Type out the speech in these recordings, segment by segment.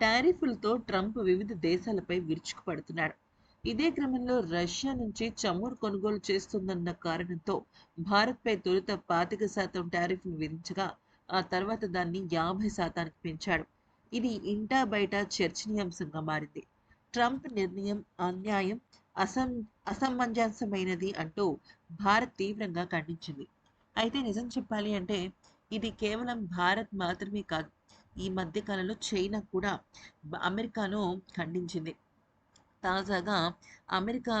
టారిఫ్లతో Trump వివిధ దేశాలపై విరుచుకుపడుతున్నాడు. ఇదే క్రమంలో రష్యా నుంచి చమురు కొనుగోలు చేస్తుందన్న కారణంతో భారత్పై తొలుత పాతిక శాతం టారిఫ్ను విధించగా ఆ తర్వాత దాన్ని యాభై శాతానికి పెంచాడు. ఇది ఇంటా బయట చర్చనీయాంశంగా మారింది. ట్రంప్ నిర్ణయం అన్యాయం అసం అసమంజసమైనది అంటూ భారత్ తీవ్రంగా ఖండించింది. అయితే నిజం చెప్పాలి అంటే ఇది కేవలం భారత్ మాత్రమే కాదు ఈ మధ్య కాలంలో చైనా కూడా అమెరికాను ఖండించింది. తాజాగా అమెరికా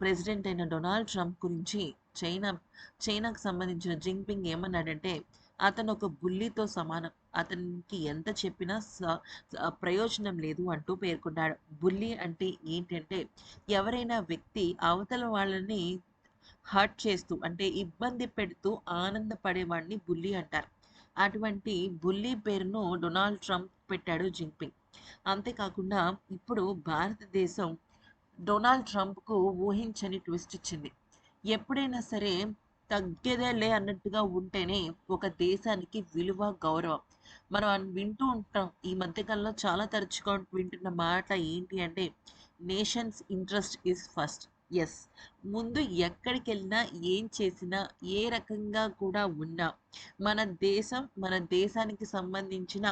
ప్రెసిడెంట్ అయిన డొనాల్డ్ ట్రంప్ గురించి చైనా చైనాకు సంబంధించిన జింగ్పింగ్ ఏమన్నాడంటే అతను ఒక బుల్లితో సమానం. అతనికి ఎంత చెప్పినా ప్రయోజనం లేదు అంటూ పేర్కొన్నాడు. బుల్లి అంటే ఏంటంటే ఎవరైనా వ్యక్తి అవతల వాళ్ళని హర్ట్ చేస్తూ అంటే ఇబ్బంది పెడుతూ ఆనందపడేవాడిని బుల్లి అంటారు. అటువంటి బుల్లి పేరును డొనాల్డ్ ట్రంప్ పెట్టాడు జింగ్పింగ్ అంతేకాకుండా ఇప్పుడు భారతదేశం డొనాల్డ్ ట్రంప్కు ఊహించని ట్విస్ట్ ఇచ్చింది. ఎప్పుడైనా సరే తగ్గేదేలే అన్నట్టుగా ఉంటేనే ఒక దేశానికి విలువ గౌరవం. మనం వింటూ ఉంటాం. ఈ మధ్యకాలంలో చాలా తరచుగా వింటున్న మాట ఏంటి అంటే nation's interest is first. Yes ముందు ఎక్కడికి వెళ్ళినా ఏం చేసినా ఏ రకంగా కూడా ఉన్నా మన దేశం మన దేశానికి సంబంధించిన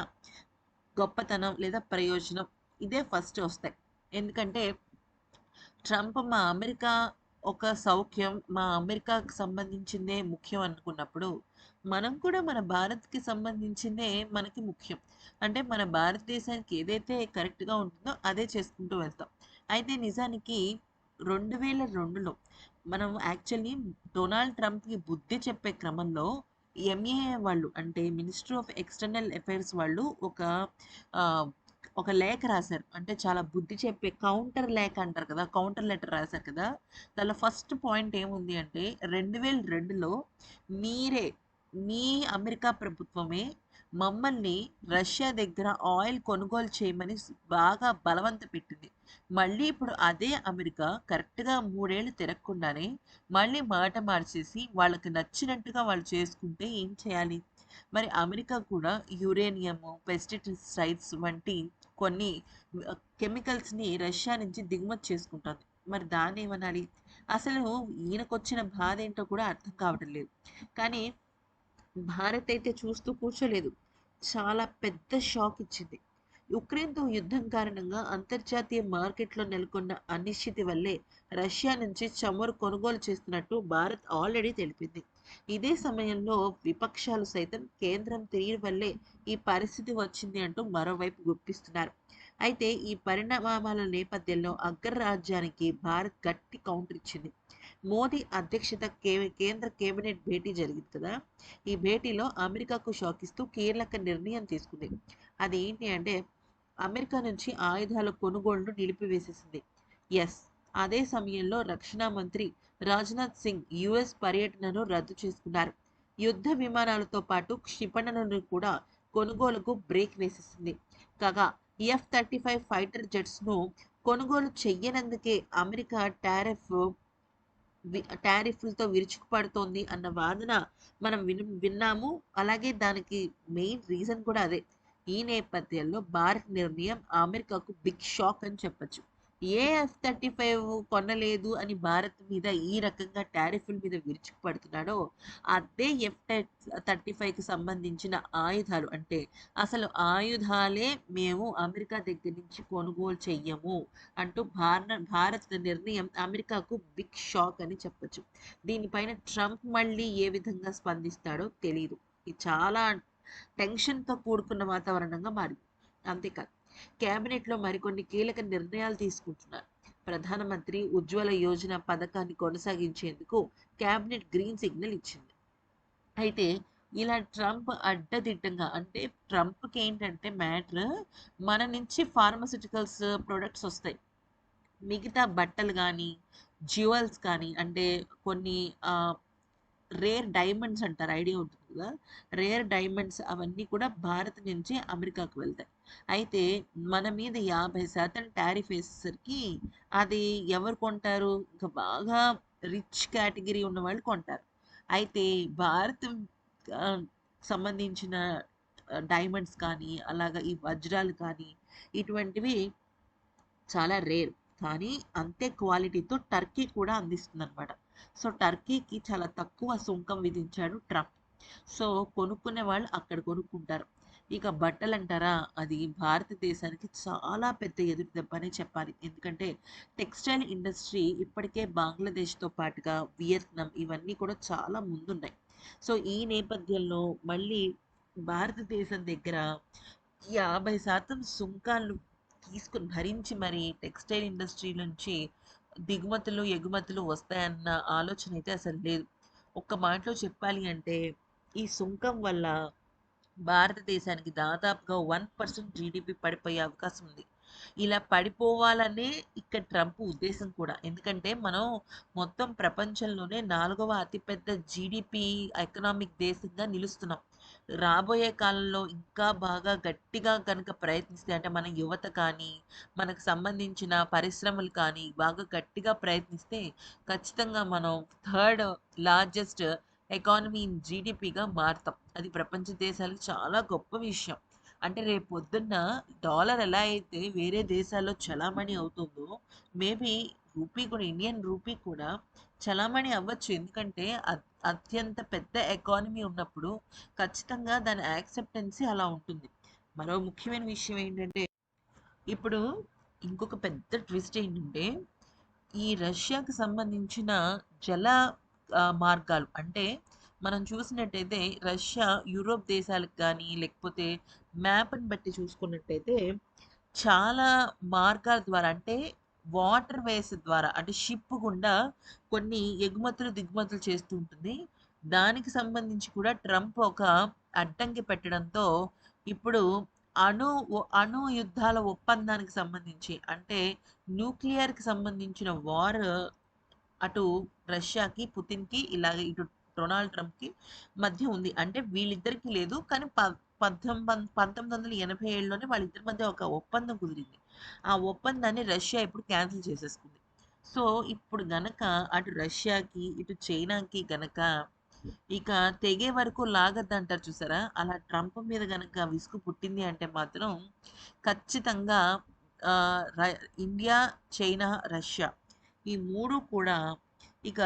గొప్పతనం లేదా ప్రయోజనం ఇదే ఫస్ట్ వస్తాయి. ఎందుకంటే ట్రంప్ మా అమెరికా ఒక సౌఖ్యం మా అమెరికాకు సంబంధించిందే ముఖ్యం అనుకున్నప్పుడు మనం కూడా మన భారత్కి సంబంధించిందే మనకి ముఖ్యం. అంటే మన భారతదేశానికి ఏదైతే కరెక్ట్గా ఉంటుందో అదే చేసుకుంటూ వెళ్తాం. అయితే నిజానికి రెండు వేల రెండులో మనం యాక్చువల్లీ డొనాల్డ్ ట్రంప్కి బుద్ధి చెప్పే క్రమంలో ఎంఏ వాళ్ళు అంటే మినిస్ట్రీ ఆఫ్ ఎక్స్టర్నల్ అఫైర్స్ వాళ్ళు ఒక ఒక లేఖ రాశారు. అంటే చాలా బుద్ధి చెప్పే కౌంటర్ లేఖ అంటారు కదా కౌంటర్ లెటర్ రాశారు కదా. దానిలో ఫస్ట్ పాయింట్ ఏముంది అంటే రెండు వేల రెండులో మీరే మీ అమెరికా ప్రభుత్వమే మమ్మల్ని రష్యా దగ్గర ఆయిల్ కొనుగోలు చేయమని బాగా బలవంత పెట్టింది. మళ్ళీ ఇప్పుడు అదే అమెరికా కరెక్ట్గా మూడేళ్ళు తిరగకుండానే మళ్ళీ మాట మార్చేసి వాళ్ళకి నచ్చినట్టుగా వాళ్ళు చేసుకుంటే ఏం చేయాలి? మరి అమెరికా కూడా యురేనియము పెస్టిసైడ్స్ వంటి కొన్ని కెమికల్స్ని రష్యా నుంచి దిగుమతి చేసుకుంటుంది. మరి దాన్ని ఏమనాలి? అసలు ఈయనకొచ్చిన బాధ ఏంటో కూడా అర్థం కావడం లేదు. కానీ భారత్ అయితే చూస్తూ కూర్చోలేదు. చాలా పెద్ద షాక్ ఇచ్చింది. ఉక్రెయిన్తో యుద్ధం కారణంగా అంతర్జాతీయ మార్కెట్లో నెలకొన్న అనిశ్చితి వల్లే రష్యా నుంచి చమురు కొనుగోలు చేస్తున్నట్టు భారత్ ఆల్రెడీ తెలిపింది. ఇదే సమయంలో విపక్షాలు సైతం కేంద్రం తీరు వల్లే ఈ పరిస్థితి వచ్చింది అంటూ మరోవైపు గుప్పిస్తున్నారు. అయితే ఈ పరిణామాల నేపథ్యంలో అగ్రరాజ్యానికి భారత్ గట్టి కౌంటర్ ఇచ్చింది. మోదీ అధ్యక్షత కేంద్ర కేబినెట్ భేటీ జరిగింది కదా? ఈ భేటీలో అమెరికాకు షాకిస్తూ కీలక నిర్ణయం తీసుకుంది. అది ఏంటి అంటే అమెరికా నుంచి ఆయుధాల కొనుగోళ్ళను నిలిపివేసేసింది. ఎస్ అదే సమయంలో రక్షణ మంత్రి రాజ్నాథ్ సింగ్ యుఎస్ పర్యటనను రద్దు చేసుకున్నారు. యుద్ధ విమానాలతో పాటు క్షిపణులను కూడా కొనుగోలుకు బ్రేక్ వేసేసింది. కాగా ఎఫ్ థర్టీ ఫైవ్ ఫైటర్ జెట్స్ను కొనుగోలు చెయ్యనందుకే అమెరికా టారిఫ్ టారిఫ్లతో విరుచుకుపడుతోంది అన్న వాదన మనం విన్ విన్నాము. అలాగే దానికి మెయిన్ రీజన్ కూడా అదే. ఈ నేపథ్యంలో భారత్ నిర్ణయం అమెరికాకు బిగ్ షాక్ అని చెప్పొచ్చు. ఏ ఎఫ్ థర్టీ ఫైవ్ కొనలేదు అని భారత్ మీద ఈ రకంగా టారిఫ్ల మీద విరుచుకుపడుతున్నాడో అదే ఎఫ్ థర్టీ ఫైవ్కి సంబంధించిన ఆయుధాలు. అంటే అసలు ఆయుధాలే మేము అమెరికా దగ్గర నుంచి కొనుగోలు చెయ్యము అంటూ భారత భారత్ నిర్ణయం అమెరికాకు బిగ్ షాక్ అని చెప్పొచ్చు. దీనిపైన ట్రంప్ మళ్ళీ ఏ విధంగా స్పందిస్తాడో తెలియదు ఇది చాలా టెన్షన్తో కూడుకున్న వాతావరణంగా మారింది. అంతేకాదు కేబినెట్లో మరికొన్ని కీలక నిర్ణయాలు తీసుకుంటున్నారు. ప్రధానమంత్రి ఉజ్వల యోజన పథకాన్ని కొనసాగించేందుకు కేబినెట్ గ్రీన్ సిగ్నల్ ఇచ్చింది. అయితే ఇలా ట్రంప్ అడ్డదిడ్డంగా అంటే ట్రంప్కి ఏంటంటే మ్యాటర్ మన నుంచి ఫార్మసిటికల్స్ ప్రొడక్ట్స్ వస్తాయి. మిగతా బట్టలు కానీ జ్యువెల్స్ కానీ అంటే కొన్ని రేర్ డైమండ్స్ అంటారు ఐడియా ఉంటుంది. రేర్ డైమండ్స్ అవన్నీ కూడా భారత్ నుంచి అమెరికాకు వెళ్తాయి. అయితే మన మీద యాభై శాతం టారిఫ్ వేసేసరికి అది ఎవరు కొంటారు? ఇంకా బాగా రిచ్ కేటగిరీ ఉన్న వాళ్ళు కొంటారు. అయితే భారత్ సంబంధించిన డైమండ్స్ కానీ అలాగా ఈ వజ్రాలు కానీ ఇటువంటివి చాలా రేర్ కానీ అంతే క్వాలిటీతో టర్కీ కూడా అందిస్తుంది అనమాట సో టర్కీకి చాలా తక్కువ సుంకం విధించాడు ట్రంప్ సో కొనుక్కునే వాళ్ళు అక్కడ కొనుక్కుంటారు. ఇక బట్టలు అంటారా అది భారతదేశానికి చాలా పెద్ద ఎదురు దెబ్బ చెప్పాలి. ఎందుకంటే టెక్స్టైల్ ఇండస్ట్రీ ఇప్పటికే బంగ్లాదేశ్తో పాటుగా వియత్నాం ఇవన్నీ కూడా చాలా ముందున్నాయి. సో ఈ నేపథ్యంలో మళ్ళీ భారతదేశం దగ్గర యాభై శాతం సుంకాలు తీసుకుని భరించి మరి టెక్స్టైల్ ఇండస్ట్రీ నుంచి దిగుమతులు ఎగుమతులు వస్తాయన్న ఆలోచన అయితే అసలు లేదు. ఒక్క మాటలో చెప్పాలి అంటే ఈ సుంకం వల్ల భారతదేశానికి దాదాపుగా వన్ పర్సెంట్ జీడిపి పడిపోయే అవకాశం ఉంది. ఇలా పడిపోవాలనే ఇక్కడ ట్రంప్ ఉద్దేశం కూడా. ఎందుకంటే మనం మొత్తం ప్రపంచంలోనే నాలుగవ అతిపెద్ద జీడిపి ఎకనామిక్ దేశంగా నిలుస్తున్నాం. రాబోయే కాలంలో ఇంకా బాగా గట్టిగా కనుక ప్రయత్నిస్తే అంటే మన యువత కానీ మనకు సంబంధించిన పరిశ్రమలు కానీ బాగా గట్టిగా ప్రయత్నిస్తే ఖచ్చితంగా మనం థర్డ్ లార్జెస్ట్ ఎకానమీ ఇన్ జీడిపిగా మారుతాం. అది ప్రపంచ దేశాలకు చాలా గొప్ప విషయం. అంటే రేపు పొద్దున్న డాలర్ ఎలా అయితే వేరే దేశాల్లో చలామణి అవుతుందో మేబీ రూపీ కూడా ఇండియన్ రూపీ కూడా చలామణి అవ్వచ్చు. ఎందుకంటే అత్యంత పెద్ద ఎకానమీ ఉన్నప్పుడు ఖచ్చితంగా దాని యాక్సెప్టెన్సీ అలా ఉంటుంది. మరో ముఖ్యమైన విషయం ఏంటంటే ఇప్పుడు ఇంకొక పెద్ద ట్విస్ట్ ఏంటంటే ఈ రష్యాకు సంబంధించిన జల మార్గాలు. అంటే మనం చూసినట్టయితే రష్యా యూరోప్ దేశాలకు కానీ లేకపోతే మ్యాప్ని బట్టి చూసుకున్నట్టయితే చాలా మార్గాల ద్వారా అంటే వాటర్ వేస్ ద్వారా అంటే షిప్ గుండా కొన్ని ఎగుమతులు దిగుమతులు చేస్తూ ఉంటుంది. దానికి సంబంధించి కూడా ట్రంప్ ఒక అడ్డంకి పెట్టడంతో ఇప్పుడు అణు అణు యుద్ధాల ఒప్పందానికి సంబంధించి అంటే న్యూక్లియర్కి సంబంధించిన వార్ అటు రష్యాకి పుతిన్కి ఇలాగే ఇటు డొనాల్డ్ ట్రంప్కి మధ్య ఉంది. అంటే వీళ్ళిద్దరికి లేదు. కానీ ప పద్దెనిమిది పంతొమ్మిది వందల ఎనభై ఏడులోనే వాళ్ళిద్దరి మధ్య ఒక ఒప్పందం కుదిరింది. ఆ ఒప్పందాన్ని రష్యా ఇప్పుడు క్యాన్సిల్ చేసేసుకుంది. సో ఇప్పుడు గనక అటు రష్యాకి ఇటు చైనాకి గనక ఇక తెగే వరకు లాగద్దంటారు చూసారా? అలా ట్రంప్ మీద గనక విసుగు పుట్టింది అంటే మాత్రం ఖచ్చితంగా ఇండియా చైనా రష్యా ఈ మూడు కూడా ఇక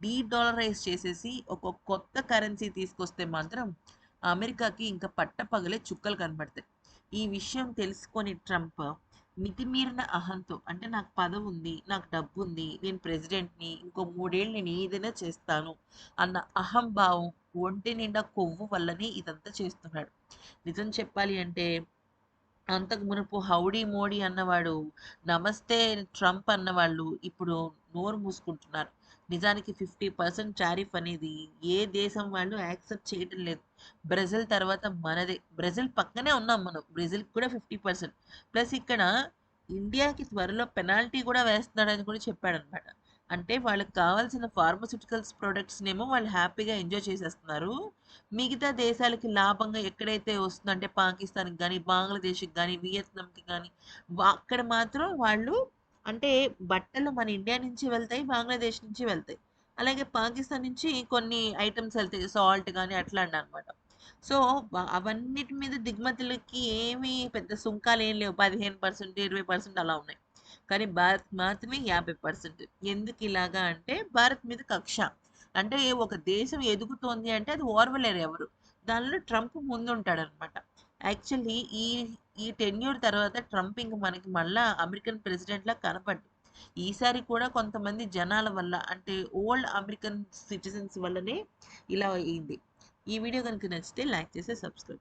డీ డాలరైజ్ చేసేసి ఒక కొత్త కరెన్సీ తీసుకొస్తే మాత్రం అమెరికాకి ఇంకా పట్టపగలే చుక్కలు కనబడతాయి ఈ విషయం తెలుసుకొని ట్రంప్ మితిమీరిన అహంతో అంటే నాకు పదవి ఉంది నాకు డబ్బు ఉంది నేను ప్రెసిడెంట్ని ఇంకో మూడేళ్ళు నేను ఏదైనా చేస్తాను అన్న అహంభావం ఒంటి నిండా కొవ్వు వల్లనే ఇదంతా చేస్తున్నాడు. నిజం చెప్పాలి అంటే అంతకు మునుపు హౌడీ మోడీ అన్నవాడు నమస్తే ట్రంప్ అన్నవాళ్ళు ఇప్పుడు నోరు మూసుకుంటున్నారు. నిజానికి ఫిఫ్టీ పర్సెంట్ టారిఫ్ అనేది ఏ దేశం వాళ్ళు యాక్సెప్ట్ చేయడం లేదు. బ్రెజిల్ తర్వాత మనదే. బ్రెజిల్ పక్కనే ఉన్నాం మనం. బ్రెజిల్కి కూడా ఫిఫ్టీ పర్సెంట్. ప్లస్ ఇక్కడ ఇండియాకి త్వరలో పెనాల్టీ కూడా వేస్తున్నాడని కూడా చెప్పాడనమాట అంటే వాళ్ళకి కావాల్సిన ఫార్మస్యూటికల్స్ ప్రొడక్ట్స్నేమో వాళ్ళు హ్యాపీగా ఎంజాయ్ చేసేస్తున్నారు. మిగతా దేశాలకి లాభంగా ఎక్కడైతే వస్తుందో అంటే పాకిస్తాన్కి కానీ బంగ్లాదేశ్కి కానీ వియత్నాంకి కానీ అక్కడ మాత్రం వాళ్ళు అంటే బట్టలు మన ఇండియా నుంచి వెళ్తాయి బంగ్లాదేశ్ నుంచి వెళ్తాయి. అలాగే పాకిస్తాన్ నుంచి కొన్ని ఐటమ్స్ వెళ్తాయి సాల్ట్ కానీ అట్లా అనమాట సో అవన్నిటి మీద దిగుమతులకి ఏమీ పెద్ద సుంకాలు ఏం లేవు. పదిహేను పర్సెంట్ ఇరవై పర్సెంట్ అలా ఉన్నాయి. కానీ భారత్ మాత్రమే యాభై పర్సెంట్. ఎందుకు ఇలాగా అంటే భారత్ మీద కక్ష. అంటే ఒక దేశం ఎదుగుతోంది అంటే అది ఓర్వలేరు ఎవరు. దానిలో ట్రంప్ ముందుంటాడు అనమాట యాక్చువల్లీ ఈ ఈ టెన్యూర్ తర్వాత ట్రంప్ ఇంక మనకి మళ్ళా అమెరికన్ ప్రెసిడెంట్ లా కనపడ్డు. ఈసారి కూడా కొంతమంది జనాల వల్ల అంటే ఓల్డ్ అమెరికన్ సిటిజన్స్ వల్లనే ఇలా అయింది. ఈ వీడియో కనుక నచ్చితే లైక్ చేసి సబ్స్క్రైబ్